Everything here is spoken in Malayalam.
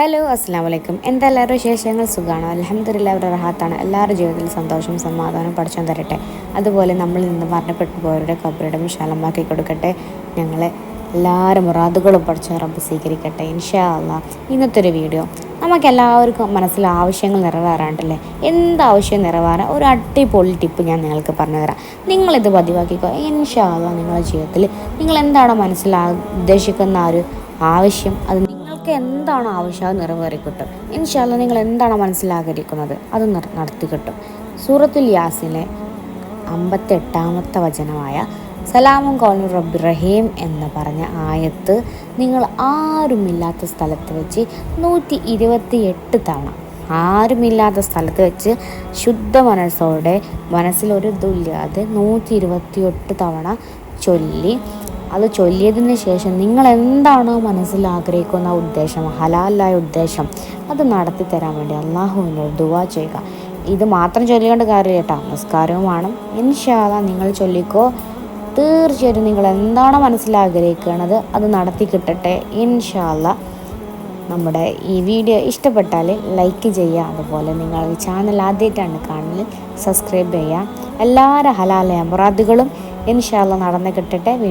ഹലോ അസ്സാം വലൈക്കും എന്താ എല്ലാവരും വിശേഷങ്ങൾ? സുഖമാണോ അലഹമ്മദില്ല അവരുടെ റഹാത്താണ് എല്ലാവരുടെ ജീവിതത്തിൽ സന്തോഷം സമാധാനം പഠിച്ചാൻ തരട്ടെ. അതുപോലെ നമ്മൾ നിന്ന് മരണപ്പെട്ടു പോയവരുടെ കബറിടം വിശാലമാക്കി കൊടുക്കട്ടെ. ഞങ്ങളെ എല്ലാവരും മുറാദുകളും പഠിച്ച റബ്ബ് സ്വീകരിക്കട്ടെ. ഇൻഷാ അല്ലാ ഇന്നത്തെ ഒരു വീഡിയോ. നമുക്ക് എല്ലാവർക്കും മനസ്സിൽ ആവശ്യങ്ങൾ നിറവേറാണ്ടല്ലേ എന്താവശ്യം നിറവേറാൻ? ഒരു അടിപൊളി ടിപ്പ് ഞാൻ നിങ്ങൾക്ക് പറഞ്ഞു തരാം. നിങ്ങളിത് പതിവാക്കിക്കോ. ഇൻഷാ അല്ലാ നിങ്ങളുടെ ജീവിതത്തിൽ നിങ്ങൾ എന്താണോ മനസ്സിലാ ഉദ്ദേശിക്കുന്ന ആ ഒരു ആവശ്യം അത് നിങ്ങൾക്ക് എന്താണോ ആവശ്യം? അത് നിറവേറി കിട്ടും ഇൻഷാല്ല നിങ്ങൾ എന്താണോ മനസ്സിലാഗ്രഹിക്കുന്നത് അത് നടത്തി കിട്ടും. സൂറത്തുൽ യാസിലെ അമ്പത്തെട്ടാമത്തെ വചനമായ സലാമും കോളി റബ്ബി റഹീം എന്ന് പറഞ്ഞ ആയത്ത് നിങ്ങൾ ആരുമില്ലാത്ത സ്ഥലത്ത് വെച്ച് നൂറ്റി ഇരുപത്തി എട്ട് തവണ ആരുമില്ലാത്ത സ്ഥലത്ത് വെച്ച് ശുദ്ധ മനസ്സോടെ മനസ്സിലൊരു ഇതുമില്ലാതെ നൂറ്റി ഇരുപത്തി എട്ട് തവണ ചൊല്ലി അത് ചൊല്ലിയതിന് ശേഷം നിങ്ങൾ എന്താണോ മനസ്സിൽ ആഗ്രഹിക്കുന്ന ഉദ്ദേശം? ഹലാലായ ഉദ്ദേശം. അത് നടത്തി തരാൻ വേണ്ടി അള്ളാഹുവിനോട് ദുവാ ചെയ്യുക. ഇത് മാത്രം ചൊല്ലിക്കൊണ്ട് കാര്യമില്ല കേട്ടോ. നമസ്കാരവും വേണം. ഇൻഷാല നിങ്ങൾ ചൊല്ലിക്കോ. തീർച്ചയായിട്ടും നിങ്ങൾ എന്താണോ മനസ്സിൽ ആഗ്രഹിക്കുന്നത് അത് നടത്തി കിട്ടട്ടെ. ഇൻഷാല്ല നമ്മുടെ ഈ വീഡിയോ ഇഷ്ടപ്പെട്ടാൽ ലൈക്ക് ചെയ്യുക. അതുപോലെ നിങ്ങൾ ചാനൽ ആദ്യമായിട്ടാണ് കാണുന്നത് സബ്സ്ക്രൈബ് ചെയ്യുക. എല്ലാവരും ഹലാലയ മുറാദുകളും ഇൻഷാല്ല നടന്ന് കിട്ടട്ടെ. വീണ്ടും